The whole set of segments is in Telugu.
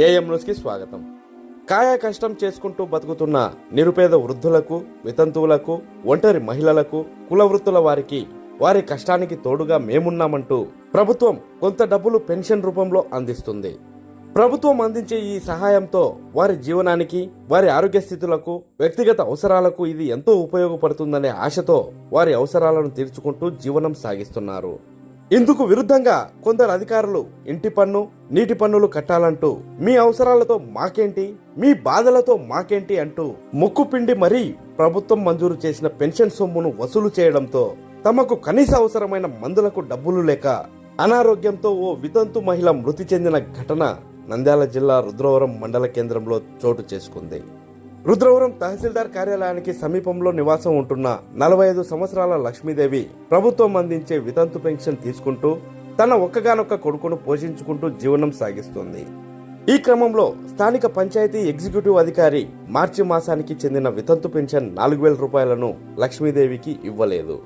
ఏఎం న్యూస్కి స్వాగతం. కాయ కష్టం చేసుకుంటూ బతుకుతున్న నిరుపేద వృద్ధులకు వితంతువులకు ఒంటరి మహిళలకు కుల వృత్తుల వారికి వారి కష్టానికి తోడుగా మేమున్నామంటూ ప్రభుత్వం కొంత డబ్బులు పెన్షన్ రూపంలో అందిస్తుంది. ప్రభుత్వం అందించే ఈ సహాయంతో వారి జీవనానికి వారి ఆరోగ్య స్థితులకు వ్యక్తిగత అవసరాలకు ఇది ఎంతో ఉపయోగపడుతుందనే ఆశతో వారి అవసరాలను తీర్చుకుంటూ జీవనం సాగిస్తున్నారు. ఇందుకు విరుద్ధంగా కొందరు అధికారులు ఇంటి పన్ను నీటి పన్నులు కట్టాలంటూ మీ అవసరాలతో మాకేంటి మీ బాధలతో మాకేంటి అంటూ ముక్కుపిండి మరీ ప్రభుత్వం మంజూరు చేసిన పెన్షన్ సొమ్మును వసూలు చేయడంతో తమకు కనీస అవసరమైన మందులకు డబ్బులు లేక అనారోగ్యంతో ఓ వితంతు మహిళ మృతి చెందిన ఘటన నంద్యాల జిల్లా రుద్రవరం మండల కేంద్రంలో చోటు చేసుకుంది. రుద్రవరం తహసీల్దార్ కార్యాలయానికి సమీపంలో నివాసం ఉంటున్న నలభై ఐదు సంవత్సరాల లక్ష్మీదేవి ప్రభుత్వం అందించే వితంతు పెన్షన్ తీసుకుంటూ తన ఒక్కగానొక్క కొడుకును పోషించుకుంటూ జీవనం సాగిస్తుంది. ఈ క్రమంలో స్థానిక పంచాయతీ ఎగ్జిక్యూటివ్ అధికారి మార్చి మాసానికి చెందిన వితంతు పెన్షన్ నాలుగు వేల రూపాయలను లక్ష్మీదేవికి ఇవ్వలేదు.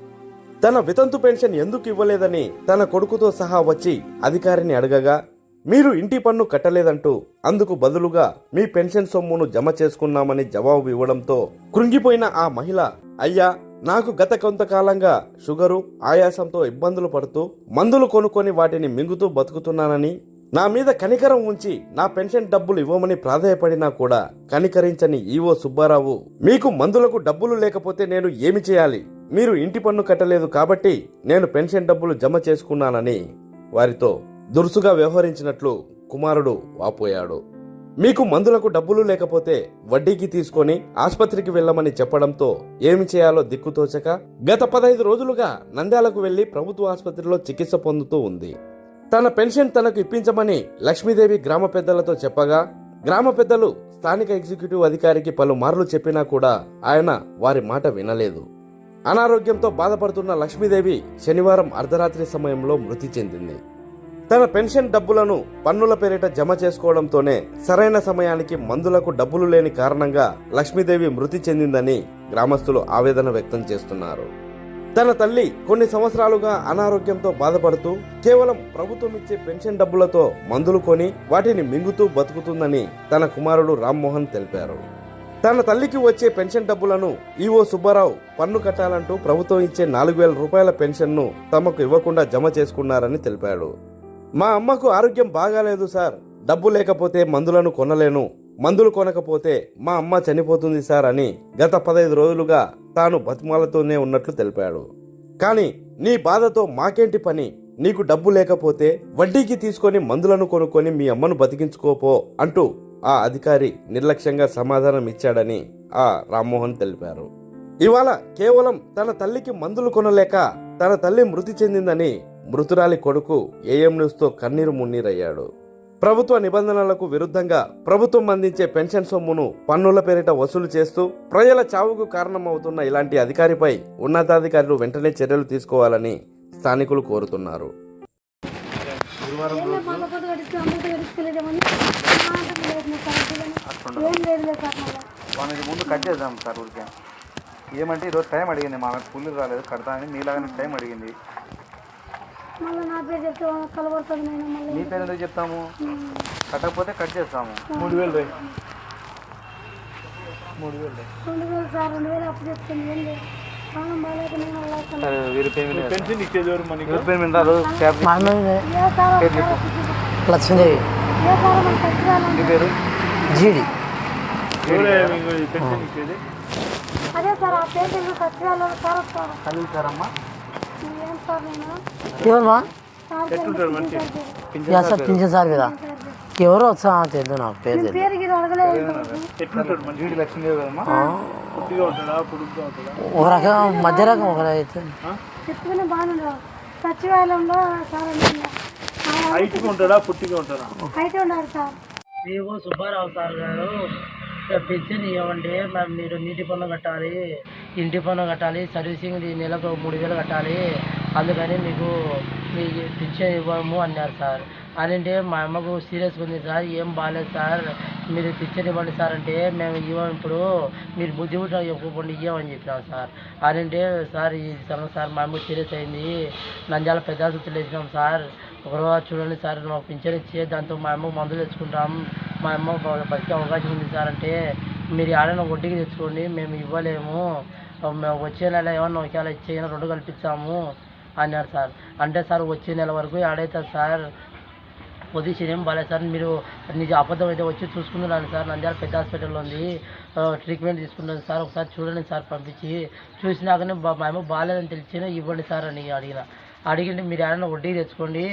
తన వితంతు పెన్షన్ ఎందుకు ఇవ్వలేదని తన కొడుకుతో సహా వచ్చి అధికారిని అడగగా మీరు ఇంటి పన్ను కట్టలేదంటూ అందుకు బదులుగా మీ పెన్షన్ సొమ్మును జమ చేసుకున్నామని జవాబు ఇవ్వడంతో కృంగిపోయిన ఆ మహిళ అయ్యా నాకు గత కొంతకాలంగా షుగరు ఆయాసంతో ఇబ్బందులు పడుతూ మందులు కొనుక్కొని వాటిని మింగుతూ బతుకుతున్నానని నా మీద కనికరం ఉంచి నా పెన్షన్ డబ్బులు ఇవ్వమని ప్రాధాయపడినా కూడా కనికరించని ఈవో సుబ్బారావు మీకు మందులకు డబ్బులు లేకపోతే నేను ఏమి చేయాలి? మీరు ఇంటి పన్ను కట్టలేదు కాబట్టి నేను పెన్షన్ డబ్బులు జమ చేసుకున్నానని వారితో దురుసుగా వ్యవహరించినట్లు కుమారుడు వాపోయాడు. మీకు మందులకు డబ్బులు లేకపోతే వడ్డీకి తీసుకొని ఆసుపత్రికి వెళ్ళమని చెప్పడంతో ఏమి చేయాలో దిక్కుతోచక గత పదహైదు రోజులుగా నంద్యాలకు వెళ్ళి ప్రభుత్వ ఆసుపత్రిలో చికిత్స పొందుతూ ఉంది. తన పెన్షన్ తనకు ఇప్పించమని లక్ష్మీదేవి గ్రామ పెద్దలతో చెప్పగా గ్రామ పెద్దలు స్థానిక ఎగ్జిక్యూటివ్ అధికారికి పలుమార్లు చెప్పినా కూడా ఆయన వారి మాట వినలేదు. అనారోగ్యంతో బాధపడుతున్న లక్ష్మీదేవి శనివారం అర్ధరాత్రి సమయంలో మృతి చెందింది. తన పెన్షన్ డబ్బులను పన్నుల పేరిట జమ చేసుకోవడంతోనే సరైన సమయానికి మందులకు డబ్బులు లేని కారణంగా లక్ష్మీదేవి మృతి చెందిందని గ్రామస్తులు ఆవేదన వ్యక్తం చేస్తున్నారు. తన తల్లి కొన్ని సంవత్సరాలుగా అనారోగ్యంతో బాధపడుతూ కేవలం ప్రభుత్వం ఇచ్చే పెన్షన్ డబ్బులతో మందులు కొని వాటిని మింగుతూ బతుకుతుందని తన కుమారుడు రామ్మోహన్ తెలిపారు. తన తల్లికి వచ్చే పెన్షన్ డబ్బులను ఈవో సుబ్బారావు పన్ను కట్టాలంటూ ప్రభుత్వం ఇచ్చే నాలుగు వేల రూపాయల పెన్షన్ను తమకు ఇవ్వకుండా జమ చేసుకున్నారని తెలిపాడు. మా అమ్మకు ఆరోగ్యం బాగాలేదు సార్. డబ్బు లేకపోతే మందులను కొనలేను. మందులు కొనకపోతే మా అమ్మ చనిపోతుంది సార్ అని గత పదహైదు రోజులుగా తాను బతిమాలతోనే ఉన్నట్లు తెలిపాడు. కానీ నీ బాధతో మాకేంటి పని? నీకు డబ్బు లేకపోతే వడ్డీకి తీసుకొని మందులను కొనుక్కొని మీ అమ్మను బతికించుకోపో అంటూ ఆ అధికారి నిర్లక్ష్యంగా సమాధానం ఇచ్చాడని ఆ రామ్మోహన్ తెలిపారు. ఇవాళ కేవలం తన తల్లికి మందులు కొనలేక తన తల్లి మృతి చెందిందని మృతురాలి కొడుకు ఏఎం న్యూస్తో కన్నీరు మున్నీరయ్యాడు. ప్రభుత్వ నిబంధనలకు విరుద్ధంగా ప్రభుత్వం అందించే పెన్షన్ సొమ్మును పన్నుల పేరిట వసూలు చేస్తూ ప్రజల చావుకు కారణమవుతున్న ఇలాంటి అధికారిపై ఉన్నతాధికారులు వెంటనే చర్యలు తీసుకోవాలని స్థానికులు కోరుతున్నారు. మనకి ముందు కట్ చేద్దాం సార్ ఊరికే ఏమంటే ఈరోజు టైం అడిగింది మా కూలీలు రాలేదు కడతానని మీలాగానే టైం అడిగింది. మళ్ళీ నా పేరు చెప్తే నేను మళ్ళీ. నీ పేరు ఎందుకు చెప్తాము? కట్టకపోతే కట్ చేస్తాము. మూడు వేలు రై. మూడు వేలు రెండు వేలు సార్ రెండు వేలు అప్పు చెప్తుంది పేరు పేరు. లక్ష్మీదేవి పేరు? జీడి. పెన్షన్ ఇచ్చేది? అదే సార్ ఆ పేషెంట్ సచివాలయం సార్ సార్ అమ్మ. ఎవరమ్మా సార్ పింఛన్ సార్ కదా. ఎవరో వచ్చా? తెలియదు నాకు పేరు ఒక రకం మధ్య రకం ఒక అయితే. సచివాలయంలో సుబ్బారావు సార్ గారు పెన్షన్ ఇవ్వండి మరి మీరు నీటి పన్ను కట్టాలి. ఇంటి పన్ను కట్టాలి సర్వీసింగ్ ఈ నెలకు మూడు వేలు కట్టాలి. అందుకని మీకు మీ పెన్షన్ ఇవ్వము అన్నారు సార్. అదంటే మా అమ్మకు సీరియస్గా ఉంది సార్ ఏం బాగాలేదు సార్. మీరు పిక్చర్ ఇవ్వండి సార్ అంటే మేము ఇవ్వం ఇప్పుడు మీరు బుద్ధి కూడా ఇవ్వకుండా ఇవ్వమని చెప్పినాం సార్. అదంటే సార్ ఈ సంగతి సార్ మా అమ్మ సీరియస్ అయింది. నంజాల పెద్ద ఆసుపత్రిలో వేసినాం సార్. ఒకరోజు చూడండి సార్ మాకు పింఛన్ ఇచ్చి దాంతో మా అమ్మ మందులు తెచ్చుకుంటాం. మా అమ్మ బతికే అవకాశం ఉంది సార్ అంటే మీరు ఆడైనా వడ్డీకి తెచ్చుకోండి మేము ఇవ్వలేము. వచ్చే నెల ఏమన్నా ఒకవేళ ఇచ్చేయన రెండు కల్పించాము అన్నారు సార్. అంటే సార్ వచ్చే నెల వరకు ఆడవుతుంది సార్ పొజిషన్ ఏం బాగాలేదు సార్. మీరు నిజ అబద్ధం అయితే వచ్చి చూసుకుంటున్నాను సార్. నంద్యాల పెద్ద హాస్పిటల్లో ఉంది. ట్రీట్మెంట్ తీసుకుంటాను సార్. ఒకసారి చూడండి సార్ పంపించి. చూసినాకనే మేము బాగాలేదని తెలిసిన ఇవ్వండి సార్ అని అడిగిన. అడిగింటే మీరు ఏమైనా వడ్డీ తెచ్చుకోండి.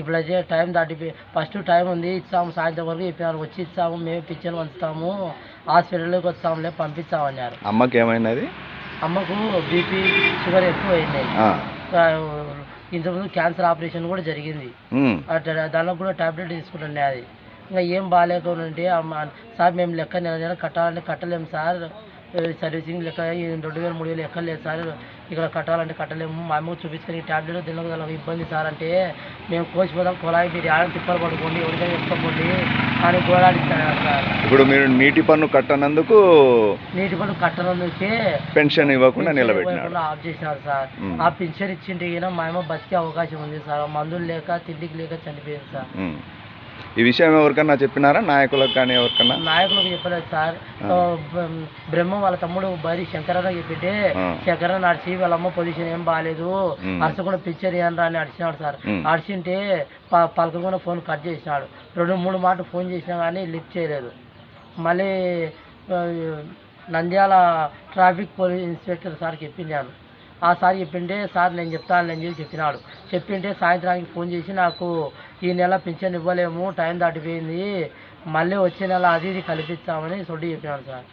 ఇప్పుడు అయితే టైం దాటిపోయి ఫస్ట్ టైం ఉంది ఇస్తాము సాయంత్రం వరకు ఇప్పుడు వచ్చి ఇస్తాము మేము పిక్చర్ పంచుతాము. హాస్పిటల్లోకి వస్తాములే పంపిస్తామన్నారు. అమ్మకి ఏమైనది అమ్మకు బీపీ షుగర్ ఎక్కువ ఆ, ఇంతకుముందు క్యాన్సర్ ఆపరేషన్ కూడా జరిగింది. దానికి కూడా టాబ్లెట్ తీసుకుంటుండే అది. ఇంకా ఏం బాగాలేకుంటే సార్ మేము లెక్క నెల నెల కట్టాలంటే కట్టలేము సార్. సర్వీసింగ్ లెక్క రెండు వేలు మూడు వేలు ఎక్కలేదు సార్. ఇక్కడ కట్టాలంటే కట్టలేము. మా అమ్మకు చూపించుకొని టాబ్లెట్ తినక ఇబ్బంది సార్ అంటే మేము కోసిపోదాం కుళాయి మీరు ఆడ తిప్పలు పడుకోండి ఎవరికైనా చెప్పుకోండి అని సార్. ఇప్పుడు మీరు నీటి పన్ను కట్టనందుకు నీటి పనులు కట్టనందుకే పెన్షన్ ఇవ్వకుండా నిలబెట్టినాడు ఆఫ్ చేసినారు సార్. ఆ పింఛన్ ఇచ్చింటే మా అమ్మ బతికే అవకాశం ఉంది సార్. మందులు లేక తిండికి లేక చనిపోయింది సార్. ఈ విషయం ఎవరికన్నా చెప్పినారా? నాయకులకు కానీ ఎవరికన్నా? నాయకులకు చెప్పలేదు సార్. బ్రహ్మ వాళ్ళ తమ్ముడు బరి శంకరన్న చెప్పింటే ఆ. శంకరన్న నడిచి వాళ్ళ అమ్మ పొజిషన్ ఏం బాగాలేదు. అరసకుండా పిక్చర్ ఇవ్వరా అని అడిచినాడు సార్. అడిచింటే పలకకుండా ఫోన్ కట్ చేసినాడు. రెండు మూడు మాటలు ఫోన్ చేసినా కానీ లిఫ్ట్ చేయలేదు. మళ్ళీ Nandyal traffic police inspector sir చెప్పిండాను ఆ సార్ చెప్పిండే సార్ నేను చెప్తానని చెప్పి చెప్పినాడు. చెప్పింటే సాయంత్రానికి ఫోన్ చేసి నాకు ఈ నెల పింఛన్ ఇవ్వలేము టైం దాటిపోయింది మళ్ళీ వచ్చే నెల అది ఇది కల్పిస్తామని సొడ్డి చెప్పినాడు సార్.